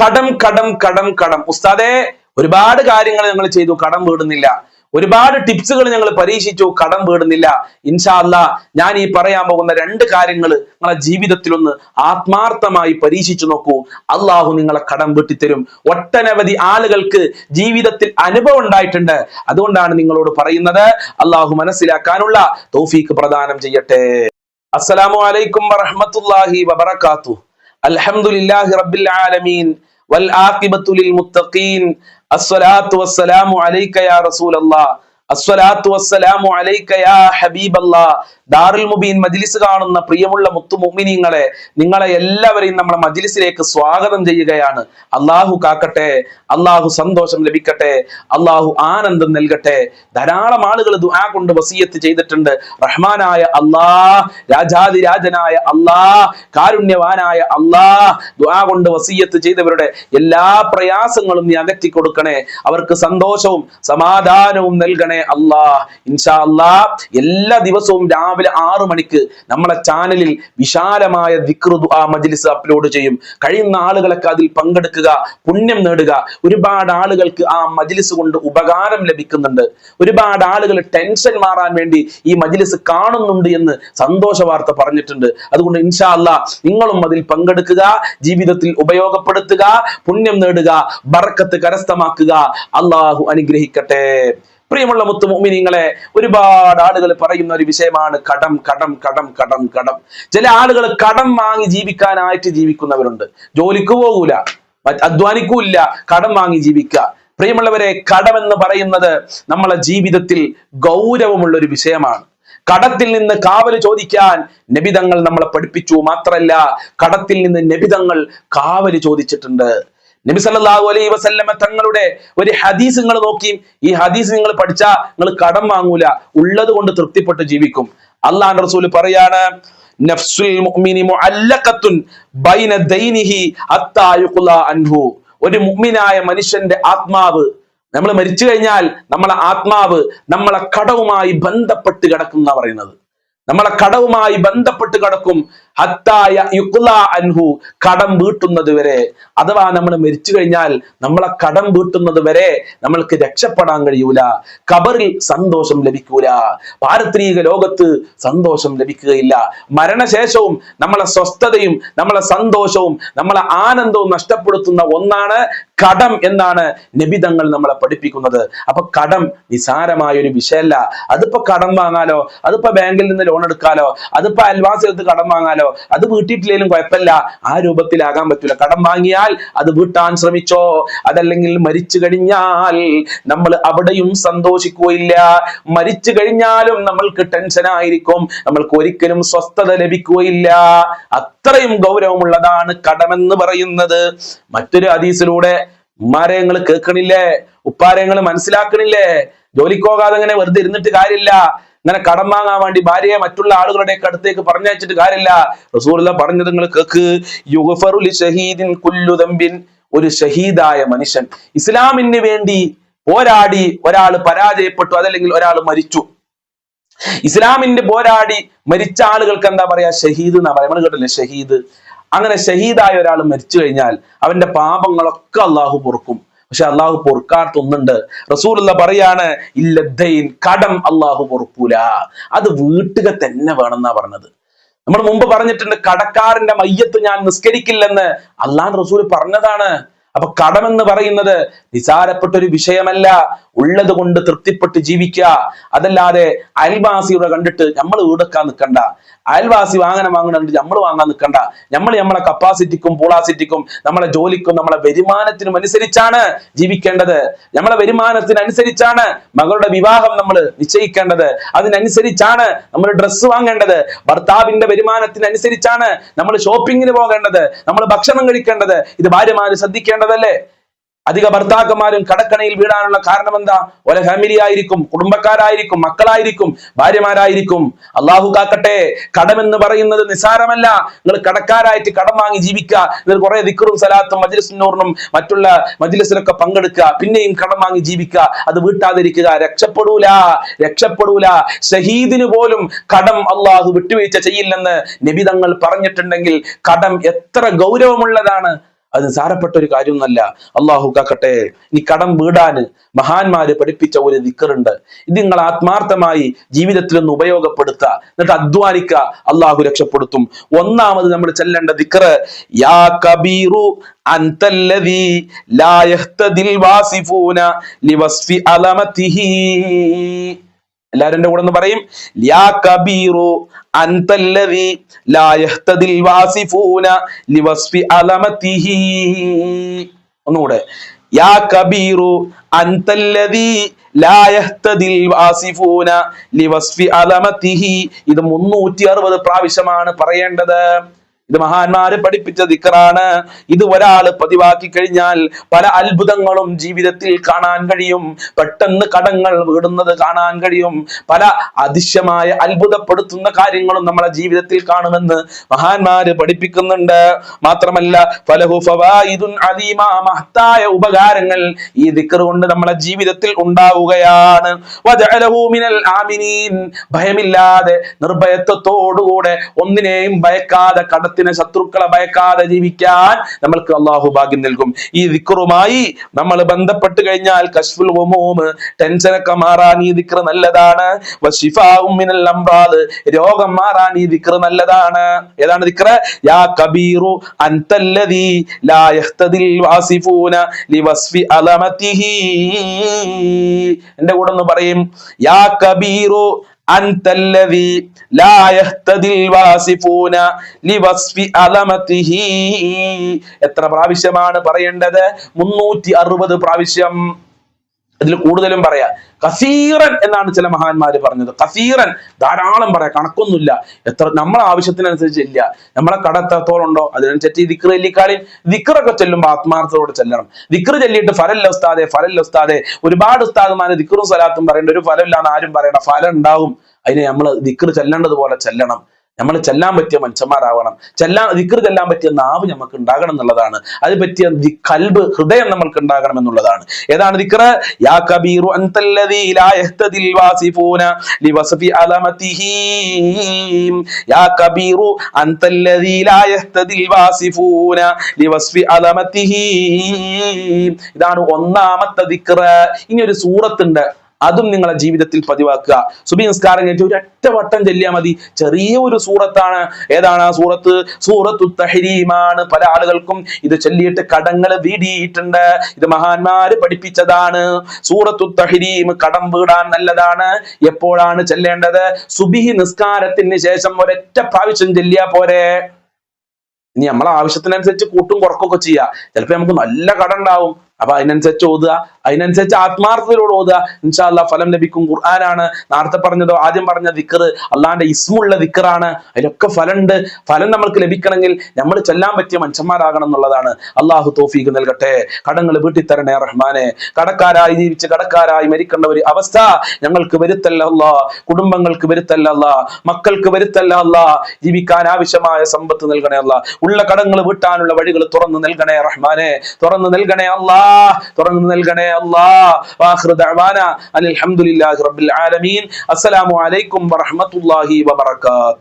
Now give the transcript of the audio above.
കടം കടം കടം കടം. ഉസ്താദെ ഒരുപാട് കാര്യങ്ങൾ ഞങ്ങൾ ചെയ്തു കടം വീടുന്നില്ല. ഒരുപാട് ടിപ്സുകൾ ഞങ്ങൾ പരീക്ഷിച്ചു കടം വീടുന്നില്ല. ഇൻഷാല്ല ഞാൻ ഈ പറയാൻ പോകുന്ന രണ്ട് കാര്യങ്ങൾ നിങ്ങളെ ജീവിതത്തിൽ ഒന്ന് ആത്മാർത്ഥമായി പരീക്ഷിച്ചു നോക്കൂ. അള്ളാഹു നിങ്ങളെ കടം വീട്ടിത്തരും. ഒട്ടനവധി ആളുകൾക്ക് ജീവിതത്തിൽ അനുഭവം ഉണ്ടായിട്ടുണ്ട്. അതുകൊണ്ടാണ് നിങ്ങളോട് പറയുന്നത്. അള്ളാഹു മനസ്സിലാക്കാനുള്ള തൗഫീക്ക് പ്രദാനം ചെയ്യട്ടെ. അസ്സലാമു അലൈക്കും വറഹ്മത്തുള്ളാഹി വബറകാതുഹു. അലഹമുല്ലാഹി റബ്ബിൽ ആലമീൻ. والعاقبة للمتقين. الصلاة والسلام عليك يا رسول الله. الصلاة والسلام عليك يا حبيب الله. ദാറുൽ മുബീൻ മജ്ലിസ് കാണുന്ന പ്രിയമുള്ള മുത്തു മുഅ്മിനീങ്ങളെ നിങ്ങളെ എല്ലാവരെയും നമ്മുടെ മജ്ലിസിലേക്ക് സ്വാഗതം ചെയ്യുകയാണ്. അള്ളാഹു കാക്കട്ടെ അള്ളാഹു സന്തോഷം ലഭിക്കട്ടെ അള്ളാഹു ആനന്ദം നൽകട്ടെ. ധാരാളം ആളുകൾ ദുആ കൊണ്ട് വസീയത്ത് ചെയ്തിട്ടുണ്ട്. റഹ്മാനായ അള്ളാഹ് രാജാതിരാജനായ അള്ളാഹ് കാരുണ്യവാനായ അള്ളാഹ് ദുആ കൊണ്ട് വസീയത്ത് ചെയ്തവരുടെ എല്ലാ പ്രയാസങ്ങളും നീ അകറ്റി കൊടുക്കണേ. അവർക്ക് സന്തോഷവും സമാധാനവും നൽകണേ അള്ളാഹ് ഇൻഷാ അള്ളാഹ് എല്ലാ ദിവസവും രാവിലെ ആറു മണിക്ക് നമ്മളെ ചാനലിൽ വിശാലമായ ദിക്ർ ആ മജ്ലിസ് അപ്ലോഡ് ചെയ്യും. കഴിയുന്ന ആളുകളൊക്കെ അതിൽ പങ്കെടുക്കുക പുണ്യം നേടുക. ഒരുപാട് ആളുകൾക്ക് ആ മജ്ലിസ് കൊണ്ട് ഉപകാരം ലഭിക്കുന്നുണ്ട്. ഒരുപാട് ആളുകൾ ടെൻഷൻ മാറാൻ വേണ്ടി ഈ മജ്ലിസ് കാണുന്നുണ്ട് എന്ന് സന്തോഷ വാർത്ത പറഞ്ഞിട്ടുണ്ട്. അതുകൊണ്ട് ഇൻഷാ അല്ല നിങ്ങളും അതിൽ പങ്കെടുക്കുക ജീവിതത്തിൽ ഉപയോഗപ്പെടുത്തുക പുണ്യം നേടുക ബർക്കത്ത് കരസ്ഥമാക്കുക. അള്ളാഹു അനുഗ്രഹിക്കട്ടെ. പ്രിയമുള്ള മുത്തു മുഅ്മിനീങ്ങളെ ഒരുപാട് ആളുകൾ പറയുന്ന ഒരു വിഷയമാണ് കടം കടം കടം കടം കടം. ചില ആളുകൾ കടം വാങ്ങി ജീവിക്കാനായിട്ട് ജീവിക്കുന്നവരുണ്ട്. ജോലിക്ക് പോകൂല അധ്വാനിക്കൂല്ല കടം വാങ്ങി ജീവിക്കുക. പ്രിയമുള്ളവരെ കടം എന്ന് പറയുന്നത് നമ്മളെ ജീവിതത്തിൽ ഗൗരവമുള്ള ഒരു വിഷയമാണ്. കടത്തിൽ നിന്ന് കാവൽ ചോദിക്കാൻ നബിതങ്ങൾ നമ്മളെ പഠിപ്പിച്ചു മാത്രല്ല കടത്തിൽ നിന്ന് നബിതങ്ങൾ കാവൽ ചോദിച്ചിട്ടുണ്ട്. നബി സല്ലല്ലാഹു അലൈഹി വസല്ലമ തങ്ങളുടെ ഒരു ഹദീസ് നിങ്ങൾ നോക്കി ഈ ഹദീസ് നിങ്ങൾ പഠിച്ചാ നിങ്ങൾ കടം വാങ്ങൂല. ഉള്ളത് കൊണ്ട് തൃപ്തിപ്പെട്ട് ജീവിക്കും. അള്ളാഹ് റസൂൽ പറയാണ് നഫ്സുൽ മുഅ്മിനി മുഅല്ലഖത്തുൻ ബൈന ദൈനിഹി ഹത്താ യുഖ്ലാ അൻഹു. ഒരു മുഅ്മിനായ മനുഷ്യന്റെ ആത്മാവ് നമ്മൾ മരിച്ചു കഴിഞ്ഞാൽ നമ്മളെ ആത്മാവ് നമ്മളെ കടവുമായി ബന്ധപ്പെട്ട് കിടക്കുന്ന പറയുന്നത്. നമ്മളെ കടവുമായി ബന്ധപ്പെട്ട് കിടക്കും. ഹത്തായ യുക്ല അൻഹു കടം വീട്ടുന്നത് വരെ. അഥവാ നമ്മൾ മരിച്ചു കഴിഞ്ഞാൽ നമ്മളെ കടം വീട്ടുന്നത് വരെ നമ്മൾക്ക് രക്ഷപ്പെടാൻ കഴിയൂല. കബറിൽ സന്തോഷം ലഭിക്കൂല. പാരത്രിക ലോകത്ത് സന്തോഷം ലഭിക്കുകയില്ല. മരണശേഷവും നമ്മളെ സ്വസ്ഥതയും നമ്മളെ സന്തോഷവും നമ്മളെ ആനന്ദവും നഷ്ടപ്പെടുത്തുന്ന ഒന്നാണ് കടം എന്നാണ് നിബിതങ്ങൾ നമ്മളെ പഠിപ്പിക്കുന്നത്. അപ്പൊ കടം നിസാരമായ ഒരു വിഷയമല്ല. അതിപ്പോ കടം വാങ്ങാലോ? അതിപ്പോ ബാങ്കിൽ നിന്ന് ലോൺ എടുക്കാലോ? അതിപ്പോ അയൽവാസികൾക്ക് കടം വാങ്ങാലോ? അത് വീട്ടിട്ടില്ലെങ്കിലും കുഴപ്പമില്ല. ആ രൂപത്തിലാകാൻ പറ്റൂല. കടം വാങ്ങിയാൽ അത് വീട്ടാൻ ശ്രമിച്ചോ. അതല്ലെങ്കിൽ മരിച്ചു കഴിഞ്ഞാൽ നമ്മൾ അവിടെയും സന്തോഷിക്കുകയില്ല. മരിച്ചു കഴിഞ്ഞാലും നമ്മൾക്ക് ടെൻഷൻ ആയിരിക്കും. നമ്മൾക്ക് ഒരിക്കലും സ്വസ്ഥത ലഭിക്കുകയില്ല. അത്രയും ഗൗരവമുള്ളതാണ് കടമെന്ന് പറയുന്നത്. മറ്റൊരു ഹദീസിലൂടെ ഉമ്മാരെ കേൾക്കണില്ലേ? ഉപ്പാരെ നിങ്ങൾ മനസ്സിലാക്കണില്ലേ? ജോലിക്ക് പോകാതെ ഇങ്ങനെ വെറുതെ ഇരുന്നിട്ട് കാര്യമില്ല. ഇങ്ങനെ കടം വാങ്ങാൻ വേണ്ടി ഭാര്യയെ മറ്റുള്ള ആളുകളുടെ അടുത്തേക്ക് പറഞ്ഞയച്ചിട്ട് കാര്യമില്ല. റസൂലുള്ള പറഞ്ഞത് നിങ്ങൾ കേക്ക്. യുഗഫറുൽ ഷഹീദിൻ കുല്ലു തമ്പിൻ ഒരു ഷഹീദായ മനുഷ്യൻ. ഇസ്ലാമിന് വേണ്ടി പോരാടി ഒരാൾ പരാജയപ്പെട്ടു അതല്ലെങ്കിൽ ഒരാൾ മരിച്ചു. ഇസ്ലാമിന്റെ പോരാടി മരിച്ച ആളുകൾക്ക് എന്താ പറയാ? ഷഹീദ് എന്നാ പറയാ. നമ്മൾ കേട്ടില്ലേ? ഷഹീദ്. അങ്ങനെ ഷഹീദായ ഒരാൾ മരിച്ചു കഴിഞ്ഞാൽ അവന്റെ പാപങ്ങളൊക്കെ അള്ളാഹു പൊറുക്കും. പക്ഷെ അള്ളാഹു പൊറുക്കാത്തൊന്നുണ്ട്. റസൂലുള്ള പറയാണ് ഇല്ലദ്ദൈൻ കടം അള്ളാഹു പൊറുക്കൂല. അത് വീട്ടുക തന്നെ വേണമെന്നാ പറഞ്ഞത്. നമ്മൾ മുമ്പ് പറഞ്ഞിട്ടുണ്ട് കടക്കാരന്റെ മയ്യത്ത് ഞാൻ നിസ്കരിക്കില്ലെന്ന്. അള്ളാൻ റസൂൽ പറഞ്ഞതാണ്. അപ്പൊ കടമെന്ന് പറയുന്നത് നിസാരപ്പെട്ട ഒരു വിഷയമല്ല. ഉള്ളത് കൊണ്ട് തൃപ്തിപ്പെട്ട് ജീവിക്കുക. അതല്ലാതെ അയൽവാസിയുടെ കണ്ടിട്ട് നമ്മൾ വീടൊക്കെ നിൽക്കണ്ട അയൽവാസി വാഹനം വാങ്ങണം നമ്മൾ വാങ്ങാൻ നിൽക്കണ്ട നമ്മൾ നമ്മളെ കപ്പാസിറ്റിക്കും പൂളാസിറ്റിക്കും നമ്മളെ ജോലിക്കും നമ്മളെ വരുമാനത്തിനും അനുസരിച്ചാണ് ജീവിക്കേണ്ടത്. നമ്മളെ വരുമാനത്തിനനുസരിച്ചാണ് മകളുടെ വിവാഹം നമ്മൾ നിശ്ചയിക്കേണ്ടത്. അതിനനുസരിച്ചാണ് നമ്മൾ ഡ്രസ്സ് വാങ്ങേണ്ടത്. ഭർത്താവിന്റെ വരുമാനത്തിനനുസരിച്ചാണ് നമ്മൾ ഷോപ്പിങ്ങിന് പോകേണ്ടത്. നമ്മൾ ഭക്ഷണം കഴിക്കേണ്ടത്. ഇത് ഭാര്യമാര് ശ്രദ്ധിക്കേണ്ടതല്ലേ? അധിക ഭർത്താക്കന്മാരും കടക്കണയിൽ വീടാനുള്ള കാരണം എന്താ ഒല ഫാമിലി ആയിരിക്കും കുടുംബക്കാരായിരിക്കും മക്കളായിരിക്കും ഭാര്യമാരായിരിക്കും. അള്ളാഹു കാക്കട്ടെ കടമെന്ന് പറയുന്നത് നിസാരമല്ല. നിങ്ങൾ കടക്കാരായിട്ട് കടം വാങ്ങി ജീവിക്കുക. നിങ്ങൾ കുറെ ദിക്കറും സലാത്തും മജ്ലിസിനൂറിനും മറ്റുള്ള മജ്ലിസിലൊക്കെ പങ്കെടുക്കുക. പിന്നെയും കടം വാങ്ങി ജീവിക്കുക. അത് വീട്ടാതിരിക്കുക. രക്ഷപ്പെടൂല. രക്ഷപ്പെടൂല. ഷഹീദിന് പോലും കടം അള്ളാഹു വിട്ടുവീഴ്ച ചെയ്യില്ലെന്ന് നബിതങ്ങൾ പറഞ്ഞിട്ടുണ്ടെങ്കിൽ കടം എത്ര ഗൗരവമുള്ളതാണ്. അത് സാരപ്പെട്ട ഒരു കാര്യമൊന്നല്ല അള്ളാഹു കാക്കട്ടെ ഇനി കടം വീടാന് മഹാന്മാര് പഠിപ്പിച്ച ഒരു ദിക്കറുണ്ട്. ഇത് നിങ്ങൾ ആത്മാർത്ഥമായി ജീവിതത്തിൽ ഒന്ന് ഉപയോഗപ്പെടുത്തുക. എന്നിട്ട് അധ്വാനിക്കുക. അള്ളാഹു രക്ഷപ്പെടുത്തും. ഒന്നാമത് നമ്മൾ ചെല്ലേണ്ട ദിക്കറ് യാ കബീറു അന്തല്ലദീ ലാ യഹ്തദിൽ ലിവസ്ഫി അലമതിഹി. കൂടെ ഒന്ന് പറയും യാ കബീറു വാസിഫൂന അലമതിഹി. ഒന്നുകൂടെ. യാ കബീറു വാസിഫൂന അലമതിഹി. ഇത് മുന്നൂറ്റി അറുപത് പ്രാവശ്യമാണ് പറയേണ്ടത്. ഇത് മഹാന്മാര് പഠിപ്പിച്ച ദിക്കറാണ്. ഇത് ഒരാൾ പതിവാക്കി കഴിഞ്ഞാൽ പല അത്ഭുതങ്ങളും ജീവിതത്തിൽ കാണാൻ കഴിയും. പെട്ടെന്ന് കടങ്ങൾ വീടുന്നത് കാണാൻ കഴിയും. പല അതിശയമായ അത്ഭുതപ്പെടുത്തുന്ന കാര്യങ്ങളും നമ്മളെ ജീവിതത്തിൽ കാണുമെന്ന് മഹാന്മാര് പഠിപ്പിക്കുന്നുണ്ട്. മാത്രമല്ല ഫലഹു ഫവായിദുൻ അലീമ മഹത്തായ ഉപകാരങ്ങൾ ഈ ദിക്കർ കൊണ്ട് നമ്മളെ ജീവിതത്തിൽ ഉണ്ടാവുകയാണ്. മിനൽ ആമിനീൻ. ഭയമില്ലാതെ നിർഭയത്വത്തോടുകൂടെ ഒന്നിനെയും ഭയക്കാതെ കടത്തിന് ശത്രുക്കളെ ഭയക്കാതെ ജീവിക്കാൻ നമ്മൾക്ക് അള്ളാഹു ഭാഗ്യം നൽകും. ഈ ദിക്കറുമായി നമ്മൾ ബന്ധപ്പെട്ട് കഴിഞ്ഞാൽ കശ്ഫുൽ ടെൻഷനൊക്കെ മാറാൻ ഈ ദിക്ർ നല്ലതാണ്. മിനൽ രോഗം മാറാൻ ഈ ദിക്ർ നല്ലതാണ്. ഏതാണ് ദിക്ർ? യാ കബീറു അൻതല്ലദീ ലാ യഹ്തദിൽ വാസിഫൂന ലിവസ്ഫി അലമതിഹി. എന്റെ കൂടെ ഒന്ന് പറയും. യാ കബീറു ലാ യഹ്തദിൽ അലമതിഹി. എത്ര പ്രാവശ്യമാണ് പറയേണ്ടത്? മുന്നൂറ്റി അറുപത് പ്രാവശ്യം. ഇതിൽ കൂടുതലും പറയാ കസീറൻ എന്നാണ് ചില മഹാന്മാര് പറഞ്ഞത്. കസീറൻ ധാരാളം പറയാം കണക്കൊന്നുമില്ല. എത്ര നമ്മളെ ആവശ്യത്തിനനുസരിച്ച് ഇല്ല. നമ്മളെ കട എത്രത്തോളം ഉണ്ടോ അതിനനുസരിച്ച് ഈ ദിക്ർ ചൊല്ലിക്കാളിയും ദിക്റൊക്കെ ചെല്ലുമ്പോൾ ആത്മാർത്ഥത്തോടെ ചെല്ലണം. ദിക്റ് ചൊല്ലിയിട്ട് ഫലല്ല ഉസ്താദെ ഫലല്ല ഉസ്താദെ. ഒരുപാട് ഉസ്താദുമാര് ദിക്റും സ്വലാത്തും പറയേണ്ട ഒരു ഫലമില്ലാന്ന് ആരും പറയണ്ട ഫലം ഉണ്ടാവും. അതിനെ നമ്മൾ ദിക്റ് ചെല്ലേണ്ടതുപോലെ ചെല്ലണം. നമ്മൾ ചെല്ലാൻ പറ്റിയ മനുഷ്യന്മാരാവണം. ചെല്ലാൻ ദിക്കർ ചെല്ലാൻ പറ്റിയ നാവ് നമുക്ക് ഉണ്ടാകണം എന്നുള്ളതാണ്. അത് പറ്റിയ കൽബ് ഹൃദയം നമ്മൾക്ക് ഉണ്ടാകണം എന്നുള്ളതാണ്. ഏതാണ് ദിക്കർ യാ കബീറു ലാ യഹ്തദിൽ വാസിഫൂന ലിവസഫി യാ കബീറു ലാ യഹ്തദിൽ വാസിഫൂന ലിവസഫി ഇതാണ് ഒന്നാമത്തെ ദിക്ര ഇനി ഒരു സൂറത്തുണ്ട്. അതും നിങ്ങളെ ജീവിതത്തിൽ പതിവാക്കുക. സുബി നിസ്കാരം കഴിഞ്ഞിട്ട് ഒരു വട്ടം ചെല്ലിയാൽ മതി. ചെറിയ ഒരു സൂറത്താണ്. ഏതാണ് ആ സൂറത്ത്? സൂറത്തു തഹരീമാണ്. പല ആളുകൾക്കും ഇത് ചൊല്ലിയിട്ട് കടങ്ങൾ വീടിയിട്ടുണ്ട്. ഇത് മഹാന്മാര് പഠിപ്പിച്ചതാണ്. സൂറത്തു തഹരീം കടം വീടാൻ നല്ലതാണ്. എപ്പോഴാണ് ചെല്ലേണ്ടത്? സുബിഹി നിസ്കാരത്തിന് ശേഷം ഒരൊറ്റ പ്രാവശ്യം ചെല്ലിയാ പോരെ. ഇനി നമ്മളെ ആവശ്യത്തിനനുസരിച്ച് കൂട്ടും കുറക്കൊക്കെ ചെയ്യാം. ചിലപ്പോ നമുക്ക് നല്ല കടം ഉണ്ടാവും. അപ്പൊ അതിനനുസരിച്ച് ഓതുക അതിനനുസരിച്ച് ആത്മാർത്ഥതയോട് ഓതുക. ഇൻഷാല്ല ഫലം ലഭിക്കും. ഖുർആനാണ് നേരത്തെ പറഞ്ഞതോ ആദ്യം പറഞ്ഞ ദിക്കർ അള്ളാന്റെ ഇസ്മുള്ള ദിക്കറാണ് അതിലൊക്കെ ഫലമുണ്ട് ഫലം നമ്മൾക്ക് ലഭിക്കണമെങ്കിൽ നമ്മൾ ചെല്ലാൻ പറ്റിയ മനുഷ്യന്മാരാകണം എന്നുള്ളതാണ്. അള്ളാഹു തോഫീക്ക് നൽകട്ടെ. കടങ്ങൾ വീട്ടിൽ തരണേ റഹ്മാനെ. കടക്കാരായി ജീവിച്ച് കടക്കാരായി മരിക്കേണ്ട ഒരു അവസ്ഥ ഞങ്ങൾക്ക് വരുത്തല്ല അല്ലാ കുടുംബങ്ങൾക്ക് വരുത്തല്ല അല്ലാ മക്കൾക്ക് വരുത്തല്ല അല്ലാ ജീവിക്കാൻ ആവശ്യമായ സമ്പത്ത് നൽകണേ അല്ല ഉള്ള കടങ്ങൾ വീട്ടാനുള്ള വഴികൾ തുറന്നു നൽകണേ റഹ്മാനെ. തുറന്നു നൽകണേ അല്ലാ തുറന്നു നൽകണേ ദഅവാന. അനിൽ റബ്ബിൽ ആലമീൻ. അസ്സലാമു അലൈക്കും വറഹ്മത്തുള്ളാഹി വബറകാത്ത്